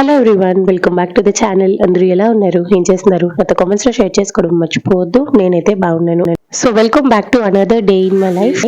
Hello everyone welcome back to the channel అందరూ ఎలా ఉన్నారు? ఏం చేస్తున్నారు? నాతో కామెంట్స్లో షేర్ చేసుకోవడం మర్చిపోవద్దు. నేనైతే బాగున్నాను. So welcome back to another day in my life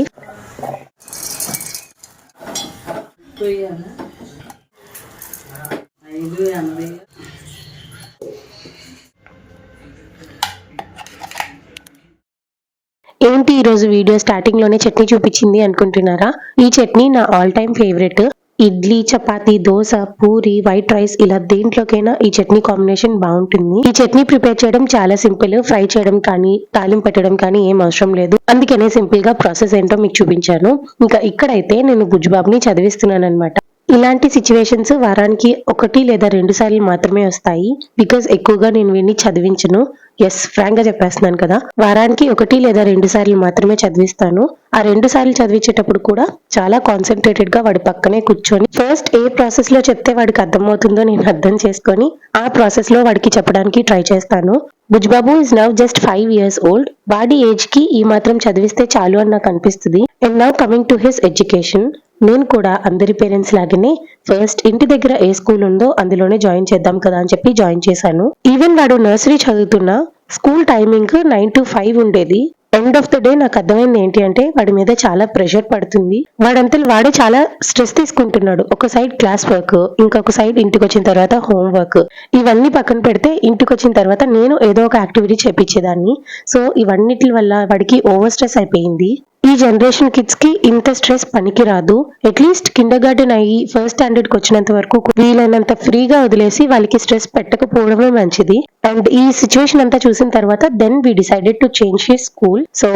ఏంటి ఈ రోజు వీడియో స్టార్టింగ్లోనే చట్నీ చూపించింది అనుకుంటున్నారా? ఈ చట్నీ నా all time favourite idli chapati dosa puri white rice ఇలా దేంట్లోకైనా ఈ చట్నీ కాంబినేషన్ బాగుంటుంది. ఈ చట్నీ ప్రిపేర్ చేయడం చాలా సింపుల్. ఫ్రై చేయడం కానీ తాలింపు పెట్టడం కానీ ఏం అవసరం లేదు. అందుకనే సింపుల్గా ప్రాసెస్ ఏంటో మీకు చూపించాను. ఇంకా ఇక్కడైతే నేను గుజ్జుబాబుని చదివిస్తున్నాను అనమాట ఇలాంటి సిచ్యువేషన్స్ వారానికి ఒకటి లేదా రెండు సార్లు మాత్రమే వస్తాయి. బికాజ్ ఎక్కువగా నేను విని చదివించను. ఎస్ ఫ్రాంక్గా చెప్పేస్తున్నాను కదా. వారానికి ఒకటి లేదా రెండు సార్లు మాత్రమే చదివిస్తాను. ఆ రెండు సార్లు చదివించేటప్పుడు కూడా చాలా కాన్సన్ట్రేటెడ్గా వాడి పక్కనే కూర్చొని ఫస్ట్ ఏ ప్రాసెస్లో చెప్తే వాడికి అర్థమవుతుందో నేను అర్థం చేసుకొని ఆ ప్రాసెస్లో వాడికి చెప్పడానికి ట్రై చేస్తాను. Bujjibabu is now just five years old వాడి ఏజ్కి ఈ మాత్రం చదివిస్తే చాలు అని నాకు అనిపిస్తుంది. And now coming to his education నేను కూడా అందరి పేరెంట్స్ లాగానే ఫస్ట్ ఇంటి దగ్గర ఏ స్కూల్ ఉందో అందులోనే జాయిన్ చేద్దాం కదా అని చెప్పి జాయిన్ చేశాను. ఈవెన్ వాడు నర్సరీ చదువుతున్నా school timing nine to five ఉండేది. ఎండ్ ఆఫ్ ద డే నాకు అర్థమైంది ఏంటి అంటే వాడి మీద చాలా ప్రెషర్ పడుతుంది. వాడంతా వాడే చాలా స్ట్రెస్ తీసుకుంటున్నాడు. ఒక సైడ్ క్లాస్ వర్క్ ఇంకొక సైడ్ ఇంటికి వచ్చిన తర్వాత హోమ్ వర్క్ ఇవన్నీ పక్కన పెడితే ఇంటికి వచ్చిన తర్వాత నేను ఏదో ఒక యాక్టివిటీ చేపించేదాన్ని. సో ఇవన్నిటి వల్ల వాడికి ఓవర్ స్ట్రెస్ అయిపోయింది. ఈ జనరేషన్ కిడ్స్కి ఇంత స్ట్రెస్ పనికి రాదు అట్లీస్ట్ కిండర్ గార్డెన్ అయ్యి ఫస్ట్ స్టాండర్డ్కి వచ్చినంత వరకు వీలైనంత ఫ్రీగా వదిలేసి వాళ్ళకి స్ట్రెస్ పెట్టకపోవడమే మంచిది. అండ్ ఈ సిచ్యువేషన్ అంతా చూసిన తర్వాత then we decided to change his school so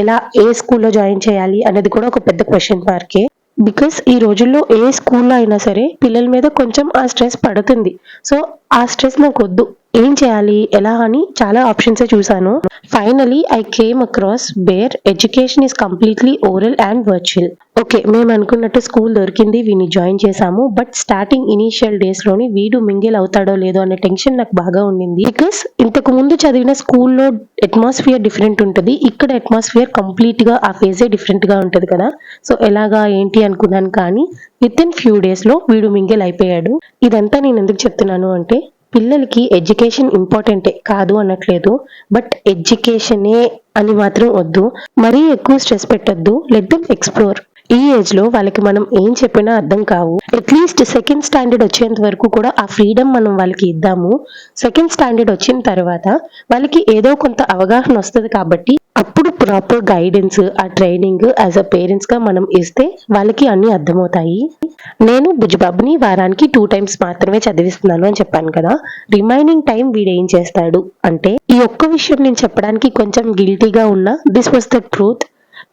ఎలా ఏ స్కూల్లో జాయిన్ చేయాలి అనేది కూడా ఒక పెద్ద క్వశ్చన్ మార్కే బికాస్ ఈ రోజుల్లో ఏ స్కూల్లో అయినా సరే పిల్లల మీద కొంచెం ఆ స్ట్రెస్ పడుతుంది. సో ఆ స్ట్రెస్ నాకు వద్దు ఏం చేయాలి ఎలా అని చాలా ఆప్షన్స్ చూసాను finally I came across bear education is completely oral and virtual okay మేము అనుకున్నట్టు స్కూల్ దొరికింది వీని జాయిన్ చేశాము. బట్ స్టార్టింగ్ ఇనీషియల్ డేస్లోని వీడు మింగిల్ అవుతాడో లేదో అనే టెన్షన్ నాకు బాగా ఉండింది. బికాస్ ఇంతకు ముందు చదివిన స్కూల్లో అట్మాస్ఫియర్ డిఫరెంట్ ఉంటుంది. ఇక్కడ అట్మాస్ఫియర్ కంప్లీట్గా ఆ ఫేజే డిఫరెంట్గా ఉంటుంది కదా. సో ఎలాగా ఏంటి అనుకున్నాను కానీ విత్ ఇన్ ఫ్యూ డేస్లో వీడు మింగిల్ అయిపోయాడు. ఇదంతా నేను ఎందుకు చెప్తున్నాను అంటే పిల్లలకి ఎడ్యుకేషన్ ఇంపార్టెంటే కాదు అనట్లేదు బట్ ఎడ్యుకేషనే అని మాత్రం వద్దు. మరీ ఎక్కువ స్ట్రెస్ పెట్టొద్దు. లెట్ దెమ్ ఎక్స్ప్లోర్ ఈ ఏజ్లో వాళ్ళకి మనం ఏం చెప్పినా అర్థం కావు. అట్లీస్ట్ సెకండ్ స్టాండర్డ్ వచ్చేంత వరకు కూడా ఆ ఫ్రీడమ్ మనం వాళ్ళకి ఇద్దాము. సెకండ్ స్టాండర్డ్ వచ్చిన తర్వాత వాళ్ళకి ఏదో కొంత అవగాహన వస్తుంది కాబట్టి అప్పుడు ప్రాపర్ గైడెన్స్ ఆ ట్రైనింగ్ యాజ్ అ పేరెంట్స్గా మనం ఇస్తే వాళ్ళకి అన్ని అర్థమవుతాయి. నేను బుజ్జిబాబుని వారానికి టూ టైమ్స్ మాత్రమే చదివిస్తున్నాను అని చెప్పాను కదా. రిమైనింగ్ టైం వీడు ఏం చేస్తాడు అంటే ఈ ఒక్క విషయం నేను చెప్పడానికి కొంచెం గిల్టీగా ఉన్నా this was the truth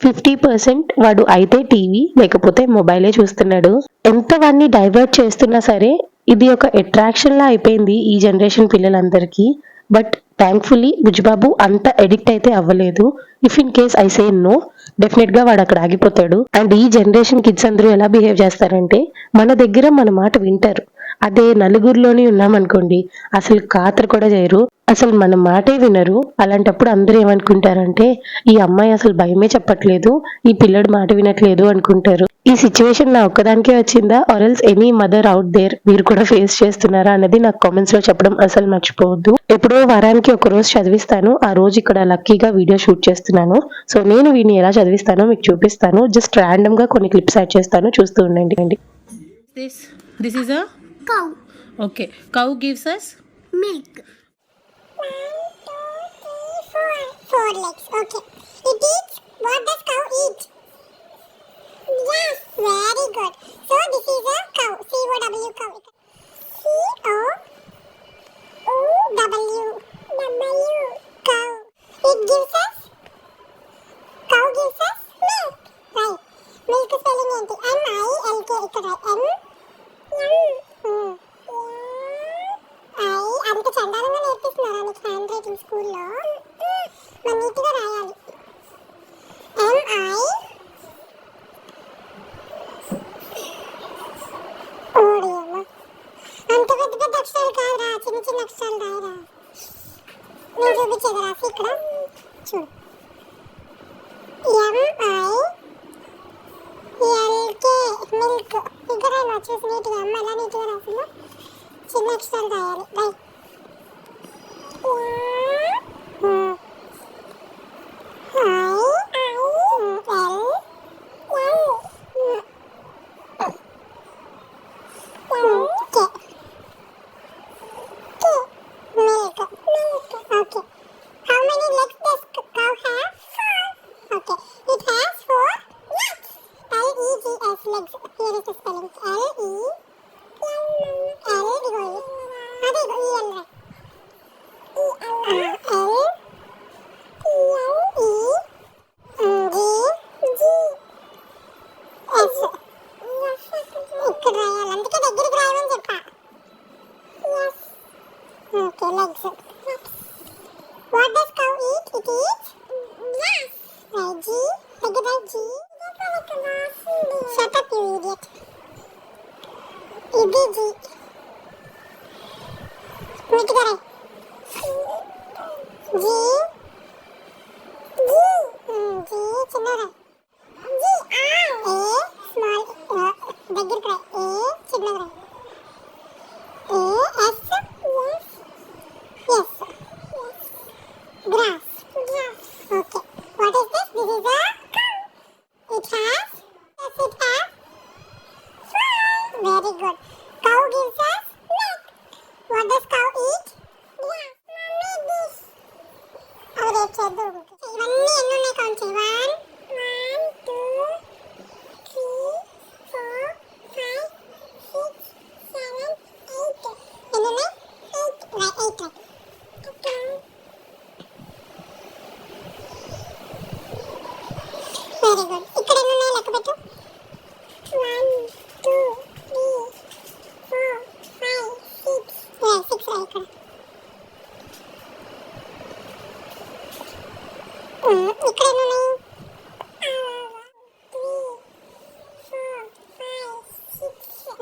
fifty percent వాడు అయితే టీవీ లేకపోతే మొబైలే చూస్తున్నాడు. ఎంత వాడిని డైవర్ట్ చేస్తున్నా సరే ఇది ఒక అట్రాక్షన్ లా అయిపోయింది ఈ జనరేషన్ పిల్లలందరికీ. బట్ థ్యాంక్ఫుల్లీ భుజబాబు అంత ఎడిక్ట్ అయితే అవ్వలేదు. If in case I say no డెఫినెట్గా వాడు అక్కడ ఆగిపోతాడు. అండ్ ఈ జనరేషన్ కిడ్స్ అందరూ ఎలా బిహేవ్ చేస్తారంటే మన దగ్గర మన మాట వింటారు. అదే నలుగురిలోనే ఉన్నామనుకోండి అసలు ఖాతరు కూడా చేయరు. అసలు మన మాటే వినరు. అలాంటప్పుడు అందరూ ఏమనుకుంటారంటే ఈ అమ్మాయి అసలు భయమే చెప్పట్లేదు ఈ పిల్లడు మాట వినట్లేదు అనుకుంటారు. ఈ సిచ్యువేషన్ నా ఒక్కదానికే వచ్చిందా? ఆర్ఎల్స్ ఎనీ మదర్ అవుట్ దేర్ మీరు కూడా ఫేస్ చేస్తున్నారా అన్నది నాకు కామెంట్స్లో చెప్పడం అసలు మర్చిపోవద్దు. ఎప్పుడో వారానికి ఒక రోజు చదివిస్తాను. ఆ రోజు ఇక్కడ లక్కీగా వీడియో షూట్ చేస్తున్నాను. సో నేను వీడిని ఎలా చదివిస్తానో మీకు చూపిస్తాను. జస్ట్ ర్యాండమ్గా కొన్ని క్లిప్స్ యాడ్ చేస్తాను. చూస్తూ ఉండండి. This this is cow. Okay. Cow gives us? Milk. One two three four. Four legs. Okay. It eats what does cow eat? Yes very good. So this is a cow. C o w cow. C o o w. w రాయరా నేను చూపించేది రాసి ఇక్కడ. చూడు. MI LK milk ఇక్కడ చూసి నీట్గా అమ్మ ఎలా నీట్గా రాసిందో. చిన్న అక్షరాలు రాయాలి. Right Okay, legs. What does cow eat? It eats? Grass. Veggie. Veggie, veggie. Shut up, you idiot. Idiji. Make it right. G.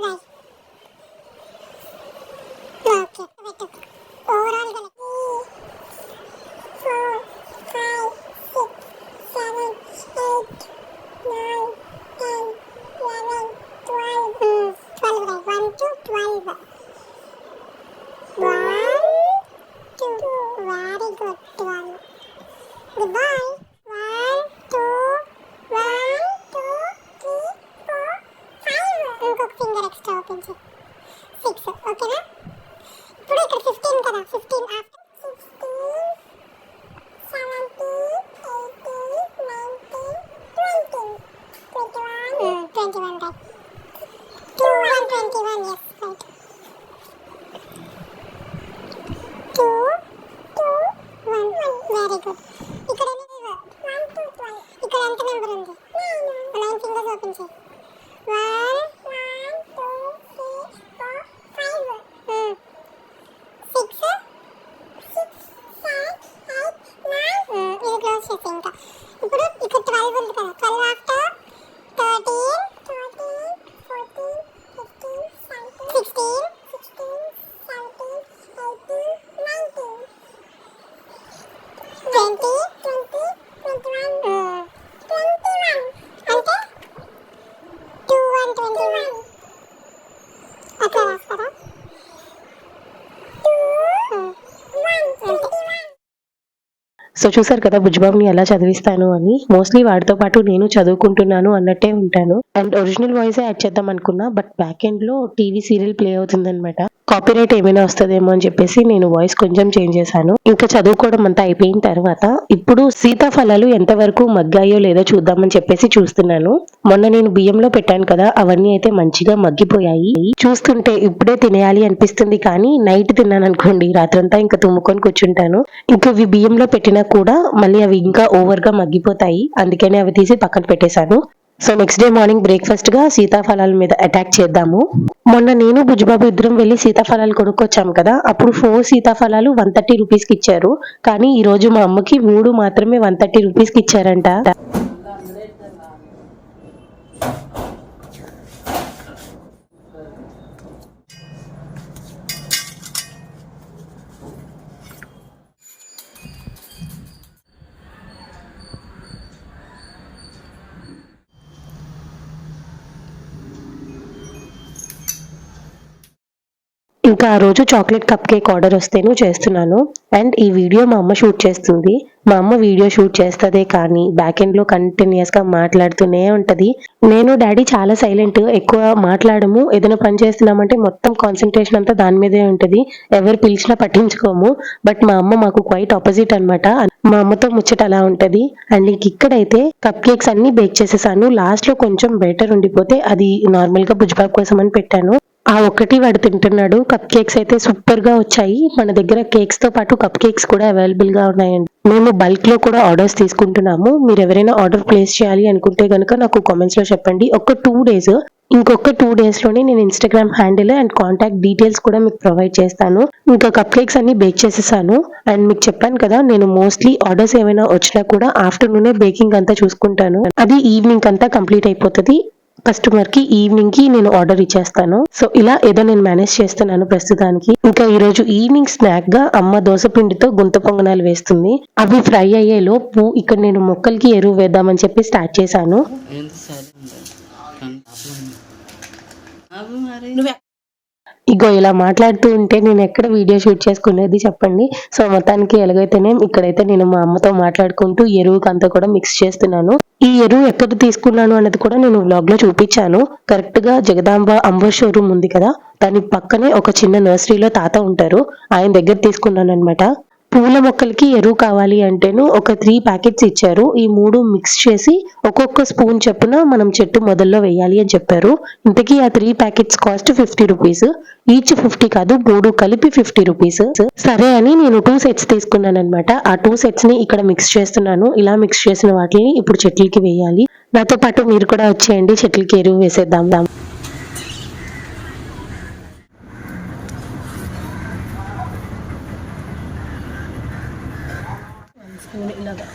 guys. Extra open చేయి సిక్స్ ఓకేనా ఇప్పుడు ఇక్కడ ఫిఫ్టీన్ కదా fifteen after sixteen seventeen, eighteen, nineteen, twenty. Twenty-one. Mm, twenty-one, right. Two and twenty-one, yes, right. Two, two, one, very good. ఇక్కడ ఎన్ని లేవు? One, two, twelve. ఇక్కడ ఎంత నెంబర్ ఉంది నైన్ ఫింగర్స్ ఓపెన్ చేయి వన్ వన్ So చూసారు కదా బుజ్జిబాబుని ఎలా చదివిస్తాను అని. మోస్ట్లీ వాడితో పాటు నేను చదువుకుంటున్నాను అన్నట్టే ఉంటాను అండ్ ఒరిజినల్ వాయిస్ యాడ్ చేద్దాం అనుకున్నా బట్ బ్యాక్ ఎండ్లో టీవీ సీరియల్ ప్లే అవుతుంది అనమాట కాపీరైట్ ఏమైనా వస్తుందేమో అని చెప్పేసి నేను వాయిస్ కొంచెం చేంజ్ చేశాను. ఇంకా చదువుకోవడం అంతా అయిపోయిన తర్వాత ఇప్పుడు సీతాఫలాలు ఎంతవరకు మగ్గాయో లేదో చూద్దామని చెప్పేసి చూస్తున్నాను. మొన్న నేను బియ్యంలో పెట్టాను కదా అవన్నీ అయితే మంచిగా మగ్గిపోయాయి. చూస్తుంటే ఇప్పుడే తినేయాలి అనిపిస్తుంది కానీ నైట్ తిన్నాను అనుకోండి రాత్రంతా ఇంకా తుమ్ముకొని కూర్చుంటాను. ఇంకా ఇవి బియ్యంలో పెట్టినా కూడా మళ్ళీ అవి ఇంకా ఓవర్గా మగ్గిపోతాయి. అందుకని అవి తీసి పక్కన పెట్టేశాను. సో నెక్స్ట్ డే మార్నింగ్ బ్రేక్ఫాస్ట్గా సీతాఫలాల మీద అటాక్ చేద్దాము. మొన్న నేను బుజ్జిబాబు ఇద్దరం వెళ్ళి సీతాఫలాలు కొనుక్కొచ్చాము కదా అప్పుడు ఫోర్ సీతాఫలాలు వన్ థర్టీ రూపీస్కి ఇచ్చారు. కానీ ఈ రోజు మా అమ్మకి మూడు మాత్రమే వన్ థర్టీ రూపీస్కి ఇచ్చారంట. ఇంకా ఆ రోజు చాక్లెట్ కప్ కేక్ ఆర్డర్ వస్తేను చేస్తున్నాను. అండ్ ఈ వీడియో మా అమ్మ షూట్ చేస్తుంది. మా అమ్మ వీడియో షూట్ చేస్తుందే కానీ బ్యాక్ ఎండ్లో కంటిన్యూస్గా మాట్లాడుతూనే ఉంటది. నేను డాడీ చాలా సైలెంట్ ఎక్కువ మాట్లాడము. ఏదైనా పని చేస్తున్నామంటే మొత్తం కాన్సన్ట్రేషన్ అంతా దాని మీదే ఉంటది. ఎవరు పిలిచినా పట్టించుకోము. బట్ మా అమ్మ మాకు క్వైట్ ఆపోజిట్ అన్నమాట. మా అమ్మతో ముచ్చట అలా ఉంటది. అండ్ ఇంక ఇక్కడైతే కప్ కేక్స్ అన్ని బేక్ చేసేసాను. లాస్ట్లో కొంచెం బెటర్ ఉండిపోతే అది నార్మల్గా బుజ్జిబాబు కోసం అని పెట్టాను. ఆ ఒక్కటి వాడు తింటున్నాడు. కప్ కేక్స్ అయితే సూపర్గా వచ్చాయి. మన దగ్గర కేక్స్తో పాటు కప్ కేక్స్ కూడా అవైలబుల్గా ఉన్నాయండి. మేము బల్క్లో కూడా ఆర్డర్స్ తీసుకుంటున్నాము. మీరు ఎవరైనా ఆర్డర్ ప్లేస్ చేయాలి అనుకుంటే గనుక నాకు కామెంట్స్లో చెప్పండి. ఒక టూ డేస్ ఇంకొక టూ డేస్లోనే నేను Instagram handle and contact details కూడా మీకు ప్రొవైడ్ చేస్తాను. ఇంకా కప్ కేక్స్ అన్ని బేక్ చేసేసాను. అండ్ మీకు చెప్పాను కదా నేను మోస్ట్లీ ఆర్డర్స్ ఏమైనా వచ్చినా కూడా ఆఫ్టర్నూనే బేకింగ్ అంతా చూసుకుంటాను. అది ఈవినింగ్ అంతా కంప్లీట్ అయిపోతుంది. కస్టమర్కి ఈవినింగ్కి నేను ఆర్డర్ ఇచ్చేస్తాను. సో ఇలా ఏదో నేను మేనేజ్ చేస్తున్నాను ప్రస్తుతానికి. ఇంకా ఈ రోజు ఈవినింగ్ స్నాక్గా అమ్మ దోస పిండితో గుంత పొంగనాలు వేస్తుంది. అవి ఫ్రై అయ్యే లోపు ఇక్కడ నేను మొక్కలకి ఎరువు వేద్దామని చెప్పి స్టార్ట్ చేశాను ఏంది సైలెంట్ అవి మరి ఇగో ఇలా మాట్లాడుతూ ఉంటే నేను ఎక్కడ వీడియో షూట్ చేసుకునేది చెప్పండి. సో మొత్తానికి ఎలాగైతేనే ఇక్కడైతే నేను మా అమ్మతో మాట్లాడుకుంటూ ఎరువుకి అంతా కూడా మిక్స్ చేస్తున్నాను. ఈ ఎరువు ఎక్కడ తీసుకున్నాను అనేది కూడా నేను వ్లాగ్లో చూపించాను. కరెక్ట్గా జగదాంబ అంబర్ షోరూమ్ ఉంది కదా. దాని పక్కనే ఒక చిన్న నర్సరీలో తాత ఉంటారు. ఆయన దగ్గర తీసుకున్నాను అనమాట పూల మొక్కలకి ఎరువు కావాలి అంటేను ఒక త్రీ ప్యాకెట్స్ ఇచ్చారు. ఈ మూడు మిక్స్ చేసి ఒక్కొక్క స్పూన్ చొప్పున మనం చెట్టు మొదల్లో వేయాలి అని చెప్పారు. ఇంతకీ ఆ three packets cost fifty rupees each fifty కాదు మూడు కలిపి ఫిఫ్టీ రూపీస్ సరే అని నేను టూ సెట్స్ తీసుకున్నాను అనమాట ఆ టూ సెట్స్ని ఇక్కడ మిక్స్ చేస్తున్నాను. ఇలా మిక్స్ చేసిన వాటిని ఇప్పుడు చెట్లకి వేయాలి. నాతో పాటు మీరు కూడా వచ్చేయండి. చెట్లకి ఎరువు వేసేద్దాం. స్పూన్ ఇలాగా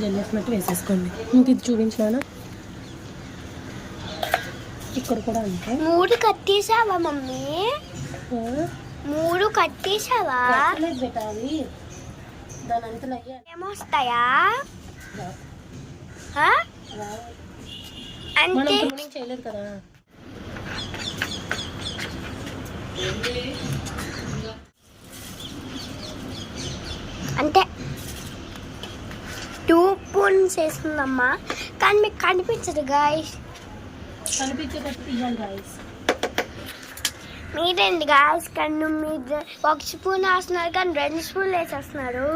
జల్లేసినట్టు వేసేసుకోండి. ఇంక ఇది చూపించానా ఇక్కడ కూడా అంతే. మూడు కట్టేసావా మమ్మీ? మూడు కట్టేసావా పెట్టాలి దాని అంతలో ఏమొస్తాయా? అంటే చేయలేదు కదా అంటే టూ వేసుకుందమ్మా కానీ మీకు కనిపించదు గాయస్ మీరేంటి గాయస్ కన్ను మీరు ఒక స్పూన్ వేస్తున్నారు కానీ రెండు స్పూన్లు వేసేస్తున్నారు.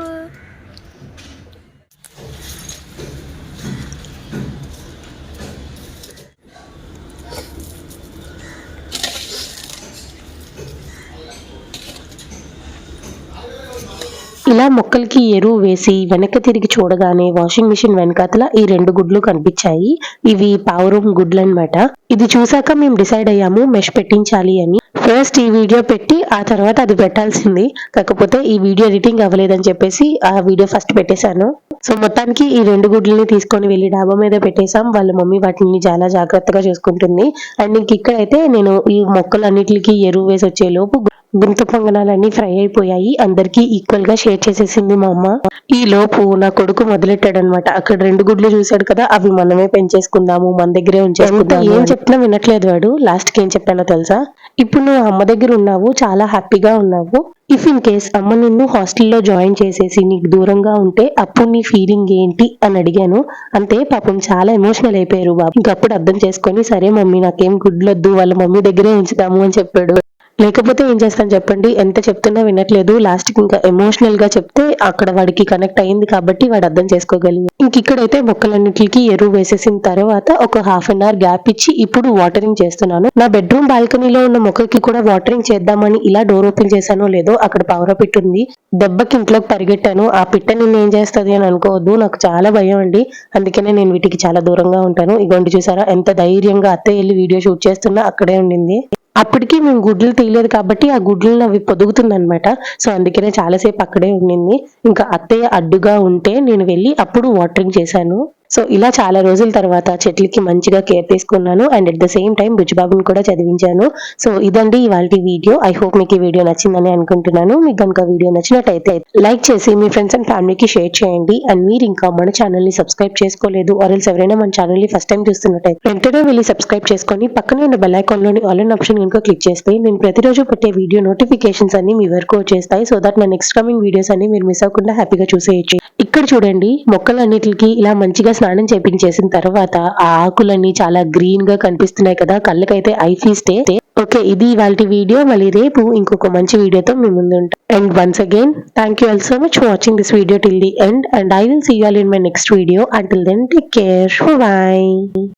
ఇలా మొక్కలకి ఎరువు వేసి వెనక్కి తిరిగి చూడగానే వాషింగ్ మిషన్ వెనకాతల ఈ రెండు గుడ్లు కనిపించాయి. ఇవి పావురం గుడ్లు అనమాట ఇది చూసాక మేము డిసైడ్ అయ్యాము మెష్ పెట్టించాలి అని. ఫస్ట్ ఈ వీడియో పెట్టి ఆ తర్వాత అది పెట్టాల్సింది. కాకపోతే ఈ వీడియో ఎడిటింగ్ అవ్వలేదని చెప్పేసి ఆ వీడియో ఫస్ట్ పెట్టేశాను. సో మొత్తానికి ఈ రెండు గుడ్లని తీసుకొని వెళ్ళి డాబా మీద పెట్టేశాం. వాళ్ళ మమ్మీ వాటిని చాలా జాగ్రత్తగా చూసుకుంటుంది. అండ్ ఇంక ఇక్కడైతే నేను ఈ మొక్కలన్నిటికి ఎరువు వేసి వచ్చే లోపు గుంత పొంగనాలన్నీ ఫ్రై అయిపోయాయి. అందరికి ఈక్వల్గా షేర్ చేసేసింది మా అమ్మ. ఈ లోపు నా కొడుకు మొదలెట్టాడు అనమాట అక్కడ రెండు గుడ్లు చూశాడు కదా అవి మనమే పెంచేసుకుందాము మన దగ్గరే ఉంచేసుకుందాము ఏం చెప్పినా వినట్లేదు వాడు. లాస్ట్కి ఏం చెప్పానో తెలుసా? ఇప్పుడు నువ్వు అమ్మ దగ్గర ఉన్నావు చాలా హ్యాపీగా ఉన్నావు. ఇఫ్ ఇన్ కేస్ అమ్మ నిన్ను హాస్టల్లో జాయిన్ చేసేసి నీకు దూరంగా ఉంటే అప్పుడు నీ ఫీలింగ్ ఏంటి అని అడిగాను. అంతే పాపం చాలా ఎమోషనల్ అయిపోయారు బాబు. ఇంకప్పుడు అర్థం చేసుకొని సరే మమ్మీ నాకేం గుడ్లొద్దు వాళ్ళ మమ్మీ దగ్గరే ఉంచుతాము అని చెప్పాడు. లేకపోతే ఏం చేస్తాను చెప్పండి? ఎంత చెప్తున్నా వినట్లేదు. లాస్ట్కి ఇంకా ఎమోషనల్గా చెప్తే అక్కడ వాడికి కనెక్ట్ అయింది కాబట్టి వాడు అర్థం చేసుకోగలిగి ఇంక ఇక్కడైతే మొక్కలన్నిటికి ఎరువు వేసేసిన తర్వాత ఒక హాఫ్ అన్ అవర్ గ్యాప్ ఇచ్చి ఇప్పుడు వాటరింగ్ చేస్తున్నాను. నా బెడ్రూమ్ బాల్కనీలో ఉన్న మొక్కకి కూడా వాటరింగ్ చేద్దామని ఇలా డోర్ ఓపెన్ చేశానో లేదో అక్కడ పవర్ పిట్ ఉంది. దెబ్బకి ఇంట్లోకి పరిగెట్టాను. ఆ పిట్ట నిన్న ఏం చేస్తుంది అని అనుకోవద్దు. నాకు చాలా భయం అండి. అందుకనే నేను వీటికి చాలా దూరంగా ఉంటాను. ఇగోండి చూసారా? ఎంత ధైర్యంగా అత్తయ్య వెళ్ళి వీడియో షూట్ చేస్తున్నా అక్కడే ఉండింది. అప్పటికి మేము గుడ్లు తీయలేదు కాబట్టి ఆ గుడ్లను అవి పొదుగుతుందనమాట సో అందుకనే చాలాసేపు అక్కడే ఉండింది. ఇంకా అత్తయ్య అడ్డుగా ఉంటే నేను వెళ్ళి అప్పుడు వాటరింగ్ చేశాను. సో ఇలా చాలా రోజుల తర్వాత చెట్లకి మంచిగా కేర్ తీసుకున్నాను. And at the same time బుజ్జిబాబుని కూడా చదివించాను. సో ఇదండి ఇవాళ వీడియో. ఐ హోప్ మీకు ఈ వీడియో నచ్చిందని అనుకుంటున్నాను. మీకు కనుక వీడియో నచ్చినట్టయితే లైక్ చేసి మీ ఫ్రెండ్స్ అండ్ ఫ్యామిలీకి షేర్ చేయండి. అండ్ మీరు ఇంకా మన ఛానల్ని సబ్స్క్రైబ్ చేసుకోలేదు ఆర్ఎల్స్ ఎవరైనా మన ఛానల్ని ఫస్ట్ టైం చూస్తున్నట్టయితే వెంటనే వెళ్ళి సబ్స్క్రైబ్ చేసుకొని పక్కనే ఉన్న bell icon all and option కనుక క్లిక్ చేస్తే నేను ప్రతిరోజు పెట్టే వీడియో నోటిఫికేషన్స్ అన్ని మీ వరకు వచ్చేస్తాయి. సో దట్ నా నెక్స్ట్ కమింగ్ వీడియోస్ అన్ని మీరు మిస్ అవ్వకుండా హ్యాపీగా చూసేయచ్చు. ఇక్కడ చూడండి మొక్కలన్నిటికి ఇలా మంచిగా స్నానం చేపించేసిన తర్వాత ఆ ఆకులన్నీ చాలా గ్రీన్గా కనిపిస్తున్నాయి కదా కళ్ళకైతే ఐ ఫీస్టే ఓకే ఇది ఇవాళ వీడియో మళ్ళీ రేపు ఇంకొక మంచి వీడియోతో మీ ముందు ఉంటాం. And once again thank you all so much for watching this video till the end and I will see all in my next video until then take care bye